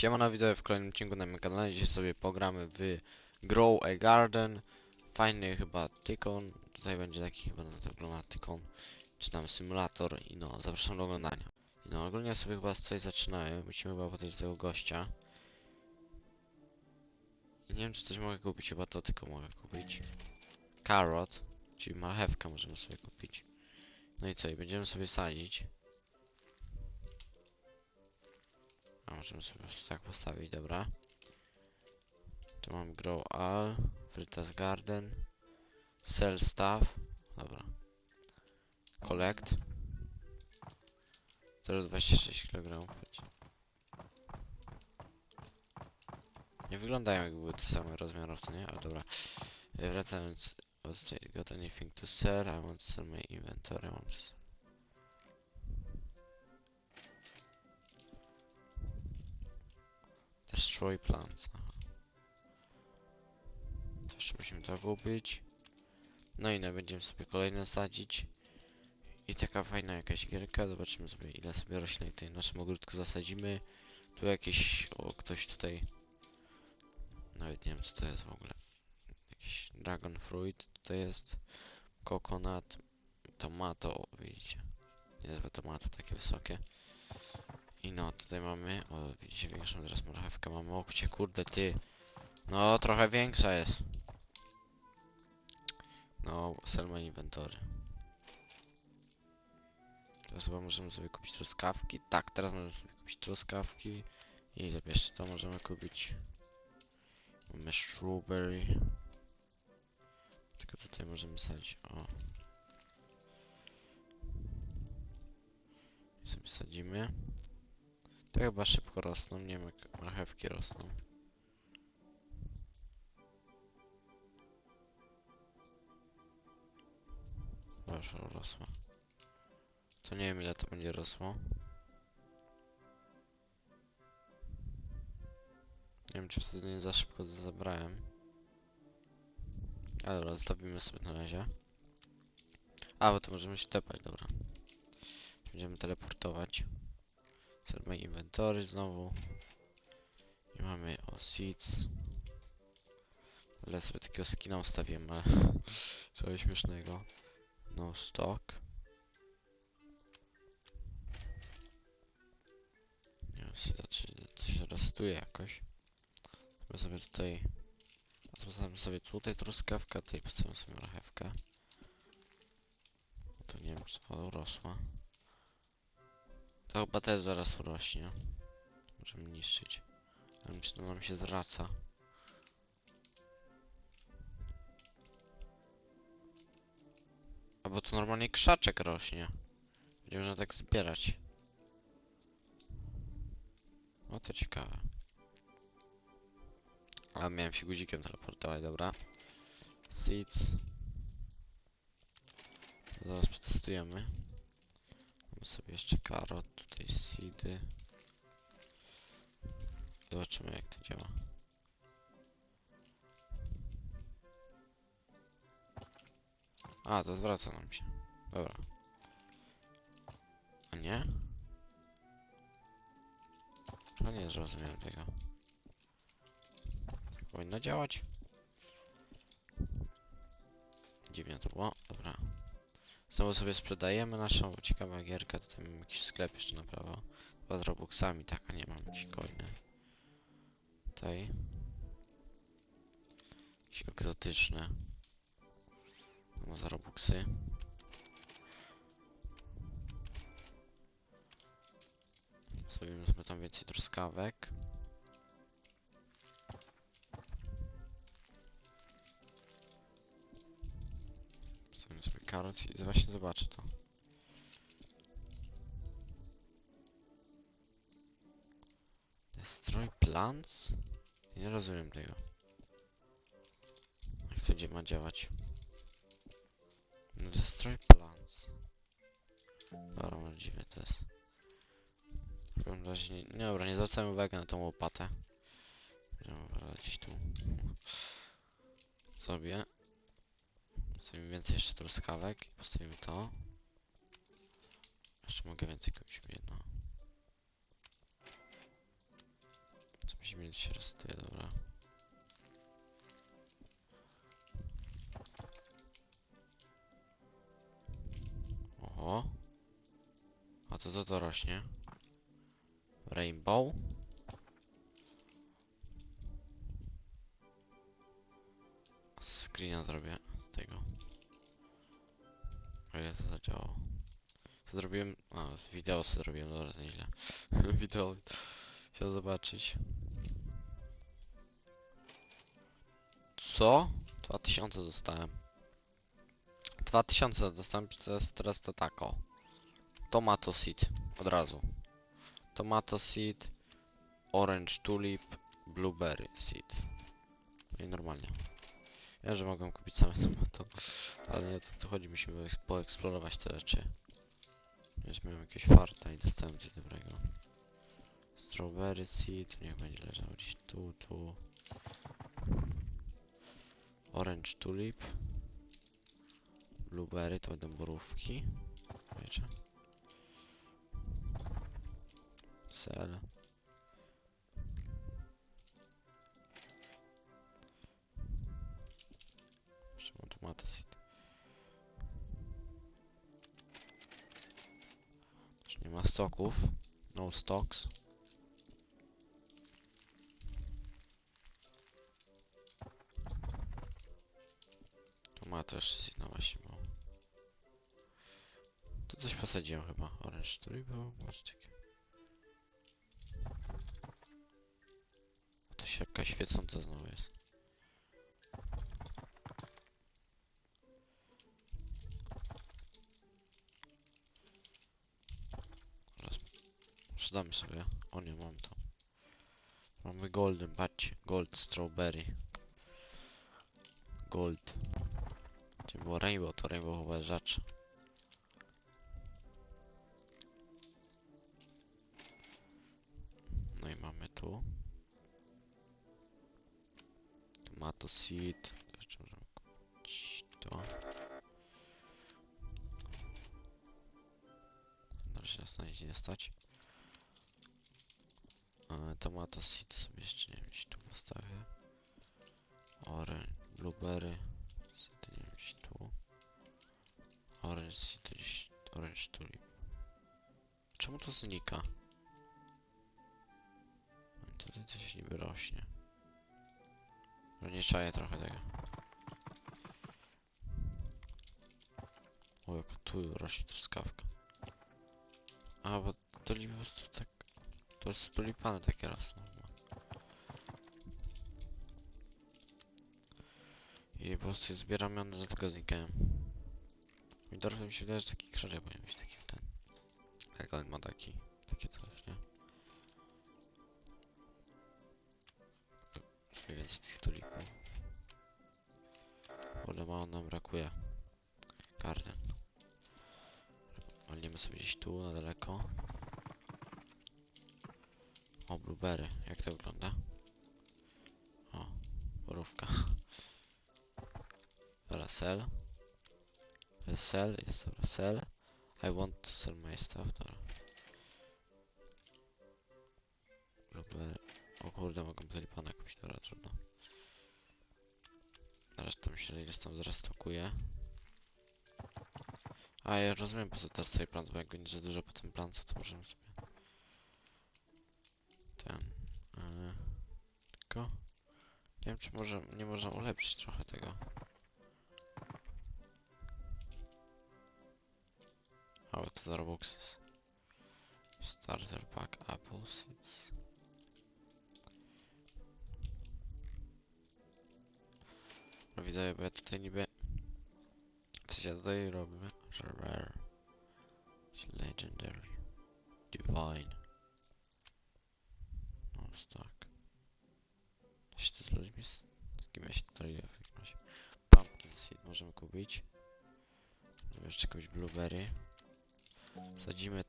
Siemano, witam w kolejnym odcinku na moim kanale. Dzisiaj sobie pogramy w Grow a Garden. Fajny chyba tykon. Tutaj będzie taki chyba na to tykon. Czy tam symulator i no, zapraszam do oglądania. I no, ogólnie sobie chyba tutaj zaczynamy. Musimy chyba podejść do tego gościa. I nie wiem czy coś mogę kupić, chyba to tylko mogę kupić. Carrot, czyli marchewkę możemy sobie kupić. No i co, i będziemy sobie sadzić. A możemy sobie tak postawić, dobra. Tu mam Grow All, Fritas Garden, Sell Stuff, dobra. Collect. 0,26 kg. Nie wyglądają jakby były te same rozmiarowce, nie? Ale dobra. Wracając. od- Got anything to sell? I want to sell my inventory. I want to sell. Destroy plants. Aha. Musimy to kupić. No i no, będziemy sobie kolejne sadzić. I taka fajna jakaś gierka. Zobaczymy sobie ile sobie roślin w naszym ogródku zasadzimy. Tu jakieś... O, ktoś tutaj... Nawet nie wiem co to jest w ogóle. Jakiś dragon fruit tutaj jest. Coconut. Tomato, o, widzicie. Niezłe tomato, takie wysokie. I no, tutaj mamy, o widzicie większą teraz marchewkę mamy, o kurde ty. No, trochę większa jest. No, Selma Inventory. Teraz chyba możemy sobie kupić truskawki. Tak, teraz możemy sobie kupić truskawki. I jeszcze to możemy kupić. Mamy strawberry. Tylko tutaj możemy sadzić, o. I sobie sadzimy. To chyba szybko rosną, nie wiem jak marchewki rosną. Już rosła. To nie wiem ile to będzie rosło. Nie wiem czy wtedy nie za szybko to zabrałem. Ale dobra, zostawimy sobie na razie. A, bo to możemy się tepać, dobra. Będziemy teleportować. Zrobimy inwentory znowu. I mamy o seeds. Ale sobie takiego skina ustawiłem, ale coś śmiesznego. No stock. Nie wiem, czy to, czy się restuje jakoś. Zrobimy sobie tutaj... Postawimy sobie tutaj truskawkę, tutaj postawimy sobie marchewkę. To nie wiem, czy urosła. To chyba też zaraz urośnie. Możemy niszczyć. Ale czy to nam się zwraca? Albo to normalnie krzaczek rośnie. Będziemy można tak zbierać. O to ciekawe. A miałem się guzikiem teleportować, dobra. Seeds. Zaraz przetestujemy. Mamy sobie jeszcze karot, tutaj seedy. Zobaczymy jak to działa. A, to zwraca nam się. Dobra. A nie? A nie zrozumiałem tego. Powinno działać. Dziwnie to było. Znowu sobie sprzedajemy naszą ciekawą gierkę. Tutaj mamy jakiś sklep jeszcze na prawo. Chyba z Robuxami, tak, a nie mam jakieś coiny. Tutaj. Jakieś egzotyczne. No za Robuxy. Sobie sobie tam więcej truskawek. Właśnie zobaczę to. Destroy plants? Nie rozumiem tego. Jak to ma działać? No destroy plants. Dobra, dziwne to jest. W każdym razie nie, dobra, nie zwracamy uwagi na tą łopatę. Będziemy gdzieś tu sobie. Postawimy więcej jeszcze truskawek i postawimy to. Jeszcze mogę więcej kupić jedno. 10 minut się restuje, dobra. Oho. A to co to rośnie? Rainbow? Screena zrobię tego. O ile to zadziałało. Zrobiłem? A, z wideo co zrobiłem, dobra, to nieźle. wideo. Chciał zobaczyć. Co? 2000 dostałem. 2000 dostałem przez teraz to tako. Tomato seed. Od razu. Tomato seed. Orange tulip. Blueberry seed. No i normalnie. Ja, że mogłem kupić same tomato. Ale nie, to, to chodzi, musimy eks- poeksplorować te rzeczy. Już miałem jakiegoś farta i dostałem coś dobrego. Strawberry seed, niech będzie leżał gdzieś tu, tu. Orange tulip. Blueberry to będą borówki. Wiecie. Sel. Seed. Już nie ma stoków. No stocks. Tomato jeszcze seed, no właśnie. Tu coś posadziłem chyba. Orange? Może takie. A to się jakaś świecąca znowu jest. Sprzedamy sobie. O nie, mam to. Mamy golden, patrzcie. Gold strawberry. Gold. Gdzie było rainbow, to rainbow chyba rzadsze. No i mamy tu. Tomato seed. To jeszcze możemy kupić to. Na nic nie stać. Tomato seed sobie jeszcze nie wiem, gdzieś tu postawię. Orange, blueberry. Seed nie wiem, gdzieś tu. Orange seed orange tulip. Czemu to znika? Tutaj coś niby rośnie. Nie czaję trochę tego. O, jak tu rośnie truskawka. A, bo to po prostu tak... To jest tulipany takie rosną. I po prostu zbieram one dlatego znikają. Pomidorów mi się wydaje, że taki krzyżek powinien być taki ten. Jak on ma taki, takie coś, nie? Trochę więcej tych tulipów. Kurde, mało nam brakuje. Garden. Walniemy sobie gdzieś tu, na daleko. O, blueberry. Jak to wygląda? O, borówka. Dobra, sell. Sell, jest dobra, sell. I want to sell my stuff, dobra. Blueberry. O kurde, mogę tulipana kupić, dobra, trudno. Teraz tam się ile tam zrestokuje. A ja rozumiem po co teraz sobie plan, bo jak będzie za dużo po tym plan, to możemy sobie ten yy, tylko nie wiem czy może nie można ulepszyć trochę tego. Bo to za Robuxes. Starter pack apple seeds. No widzę, bo ja tutaj niby... W tutaj robimy, rare. Legendary. Divine.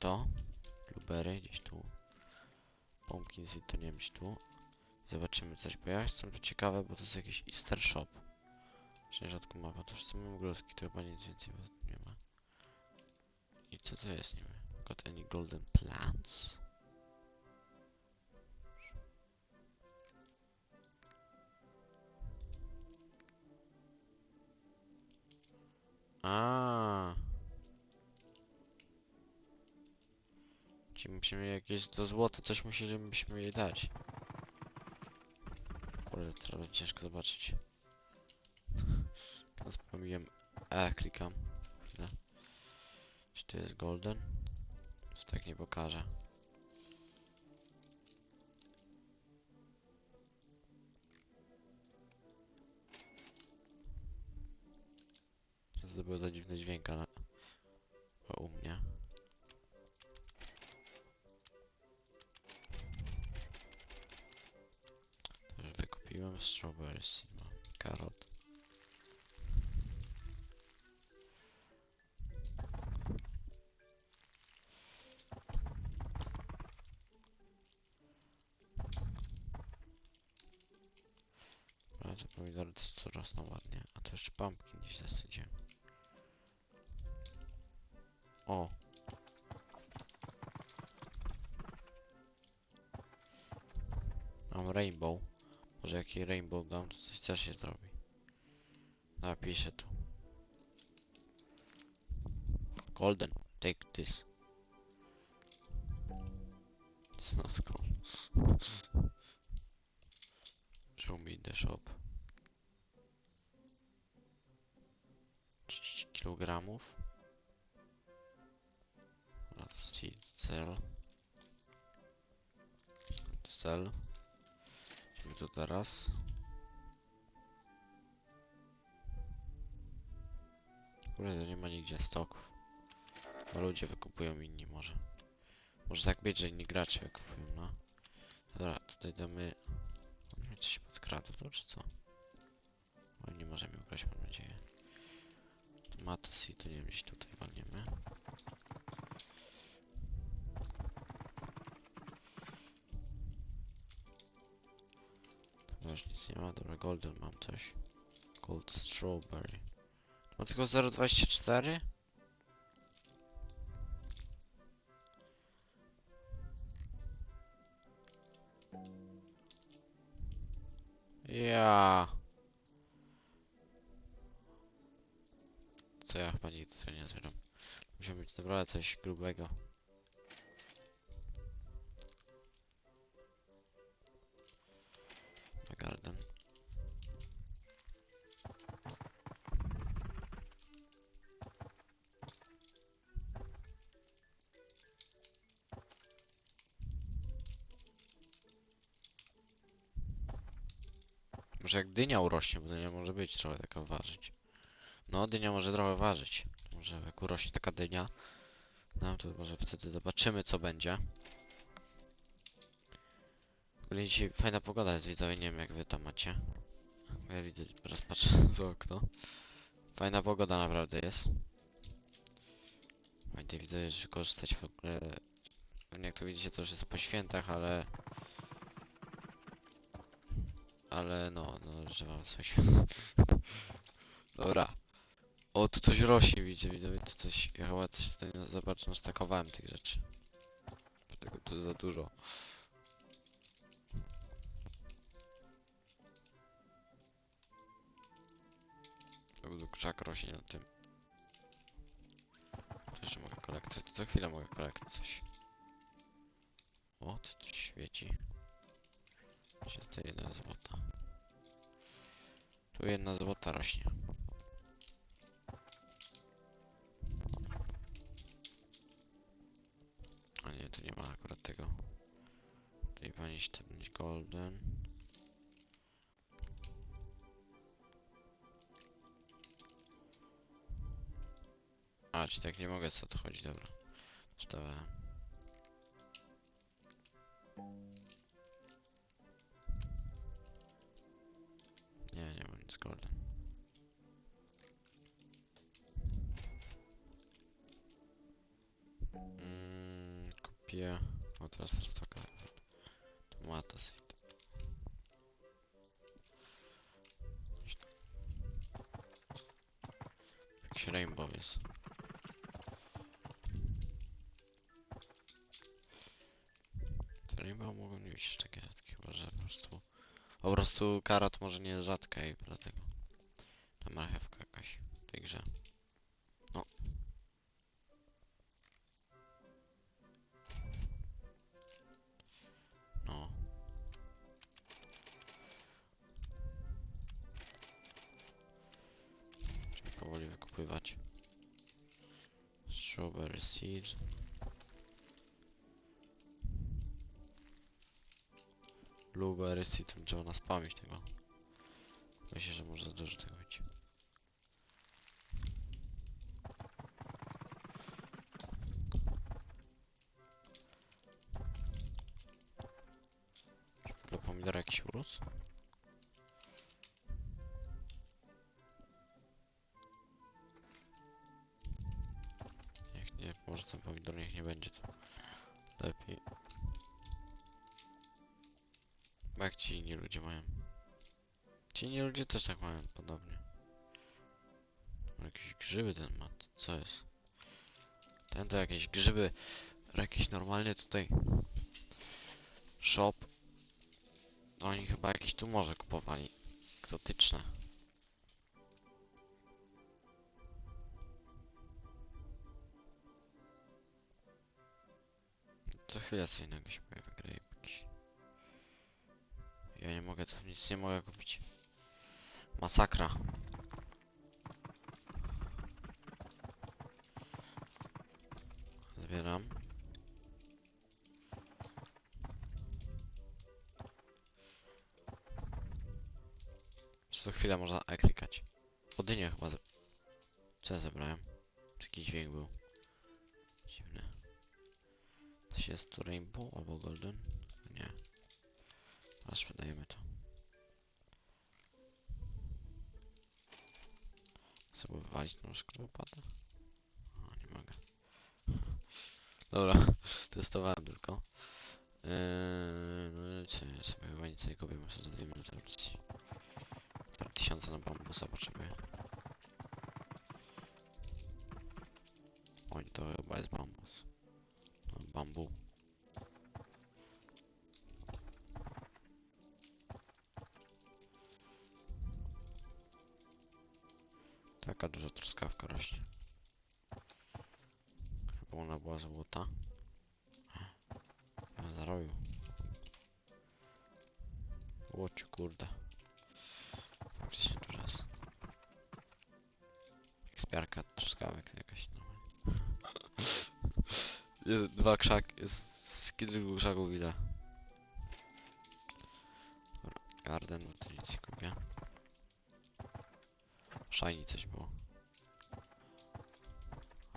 to. Blueberry gdzieś tu. Pumpkin seed to nie wiem, gdzieś tu. Zobaczymy coś, bo ja jestem tu ciekawe, bo to jest jakiś easter shop. Właśnie rzadko ma, bo to już są grudki, to chyba nic więcej nie ma. I co to jest, nie wiem. Got any golden plants? Ah. Czyli musimy jakieś do złota, coś musielibyśmy jej dać. Kurde, teraz będzie ciężko zobaczyć. Teraz pomijam E, klikam. Chwilę. Czy to jest golden? To tak nie pokaże. Co to był za dziwny dźwięk, ale... strawberries, no, karot. Ale te pomidory to jest rosną ładnie. A to jeszcze pumpkin gdzieś zasadziłem. O! Mam rainbow. Może jaki rainbow dam, to coś też się zrobi. Napiszę tu. Golden, take this. It's not gold. Show me the shop. 30 kilogramów. Raz ci cel. Cel. Tu teraz. Kurde, to nie ma nigdzie stoków. Bo ludzie wykupują inni może. Może tak być, że inni gracze wykupują, no. Dobra, tutaj damy... On coś podkradł, to czy co? O, nie może mi ukraść, mam nadzieję. Matos i to nie wiem, gdzieś tutaj walniemy. Już nic nie ma. Dobra, golden mam coś. Gold strawberry. Ma tylko 0,24? Ja. Co ja chyba nic nie zbieram. Musiał być naprawdę coś grubego. Może jak dynia urośnie, bo dynia może być trochę taka ważyć. No, dynia może trochę ważyć. Może jak urośnie taka dynia, no to może wtedy zobaczymy co będzie. W dzisiaj fajna pogoda jest, widzowie, nie wiem jak wy tam macie. Ja widzę, teraz patrzę za okno. Fajna pogoda naprawdę jest. Pamiętaj, widzę, że korzystać w ogóle... Jak to widzicie, to już jest po świętach, ale... Ale no, no, że mam coś. Dobra. O, tu coś rośnie, widzę, widzę, tu coś, ja chyba coś tutaj zobaczę, no, stakowałem tych rzeczy. Tego tu za dużo. Tu krzak rośnie na tym. Tu jeszcze mogę kolekcję, to co chwilę mogę kolekcję coś. O, tu coś świeci. Jedna Tu jedna złota rośnie. A nie, tu nie ma akurat tego. Tutaj powinien się być golden. A, czy tak nie mogę, co to chodzi, dobra. Wstawałem. O, teraz stoka. Tomata seed. Tam. Jakiś rainbow jest. Te rainbow mogą nie być takie rzadkie, chyba że po prostu... Po prostu karot może nie jest rzadka i dlatego. Ta marchewka Seed. Blueberry seed, to trzeba naspamić tego. Myślę, że może za dużo tego być. W ogóle pomidor jakiś urósł? Inni ludzie mają. Ci inni ludzie też tak mają podobnie. Jakieś grzyby ten ma, co jest? Ten to jakieś grzyby, jakieś normalnie tutaj shop. Oni chyba jakieś tu morze kupowali. Egzotyczne. Co chwilę co innego się pojawia jakiś. Ja nie mogę, tu nic nie mogę kupić. Masakra. Zbieram. Co chwilę można E klikać. Podynię chyba. Co ja zebrałem? Taki dźwięk był. Dziwny. Coś jest tu rainbow albo golden? Nie. Teraz sprzedajemy to. Chcę wywalić tą szkołopatę? O, nie mogę. Dobra, testowałem tylko. Eee, no co, ja sobie chyba nic nie kupię, muszę za 2 minuty wrócić. 4000 na bambusa potrzebuję. Oj, to chyba jest bambus. No, bambu. Taka duża truskawka rośnie. Chyba ona była złota. Ja zarobił. Łociu kurde. Faktycznie duża jest. Ekspiarka truskawek jakaś no. Jest Dwa krzak, jest z kilku krzaków widać. Garden, no to nic nie kupię. Shiny coś było.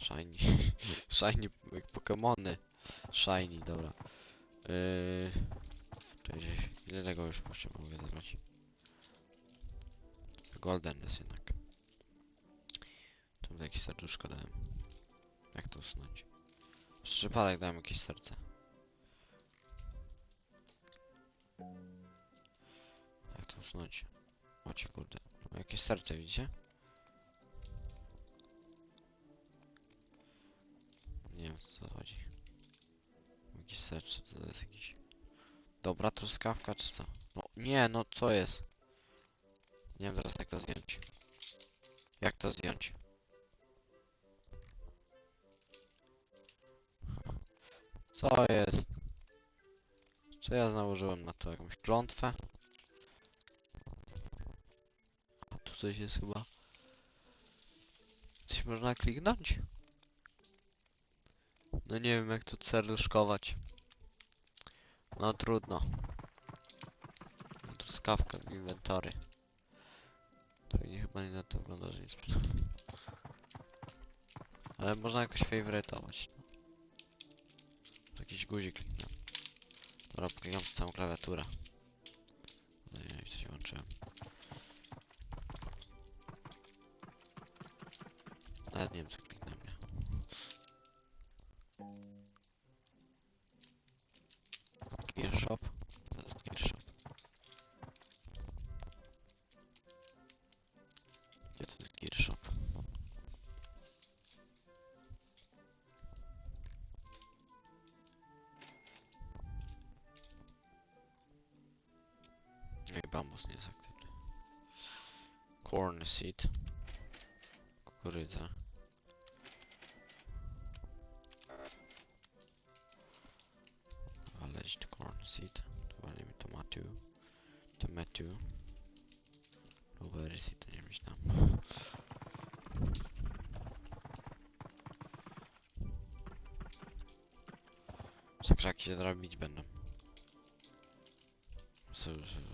Shiny. Shiny jak Pokemony. Shiny, dobra. Yy... Ile tego już jeszcze mogę zebrać? Golden jest jednak. Tu jakieś serduszko dałem. Jak to usunąć? Z przypadek dałem jakieś serce. Jak to usunąć? Macie kurde. Jakieś serce widzicie? To jest jakiś... Dobra truskawka czy co? No nie, no co jest? Nie wiem teraz jak to zdjąć. Jak to zdjąć? Co jest? Co ja nałożyłem na to? Jakąś klątwę? A tu coś jest chyba. Coś można kliknąć? No nie wiem jak tu serduszkować. No trudno. Truskawka w inwentory. To nie chyba nie na to wygląda, że nic. Ale można jakoś faworytować. Jakiś guzik kliknę. Dobra, klikam całą klawiaturę. No nie wiem, coś włączyłem. Nawet nie wiem, co kliknę. już nie jest aktywny. Corn seed. Kukurydza. Alleged corn seed. To nie wiem, tomato. Tomato. Blueberry seed, to nie myślałem. Te krzaki się zrobić będą.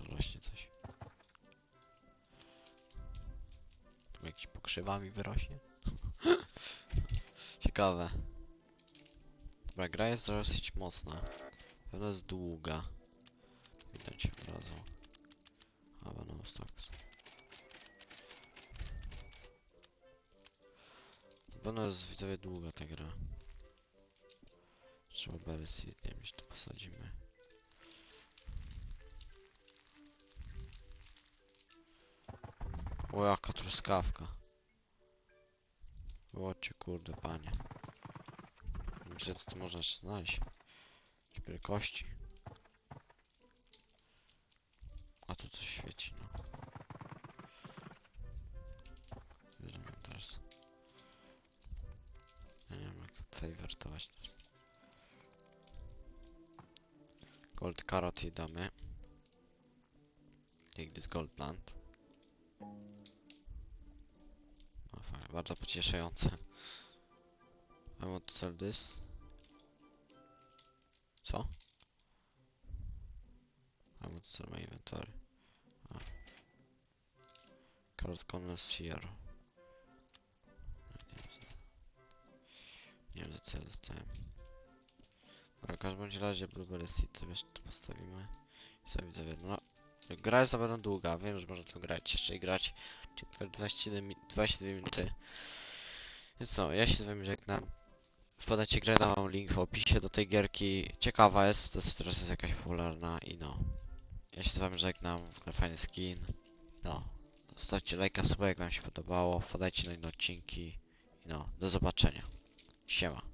Rośnie coś. Pokrzywami wyrośnie. Ciekawe. Dobra, gra jest dosyć mocna. Pewno jest długa. Widać od razu. Albo no stocks. Pewno jest widzowie długa ta gra. Trzeba berry seed, nie wiem, czy to posadzimy. O, jaka truskawka. Łocie kurde, panie. Gdzie to można znaleźć? Jakie wielkości. A tu coś świeci, no. Bierzemy teraz. Ja nie wiem jak to tutaj wertować teraz. Gold carrot i damy. Take this gold plant. Bardzo pocieszające. I want to sell this. Co? I want to sell my inventory. A. Carrot connoisseur. Nie wiem, za- co ja dostałem. Dobra, w każdym razie Blueberry Seed sobie jeszcze tu postawimy. I sobie widzowie, no Gra jest na pewno długa, wiem, że można tu grać jeszcze i grać. Czyli 27, mi- 22 minuty. Więc no, ja się z wami żegnam. Wpadajcie grę, dam link w opisie do tej gierki. Ciekawa jest, to teraz jest jakaś popularna i no. Ja się z wami żegnam, w ogóle fajny skin. No, zostawcie lajka, suba jak wam się podobało, wpadajcie na inne odcinki. I no, do zobaczenia. Siema.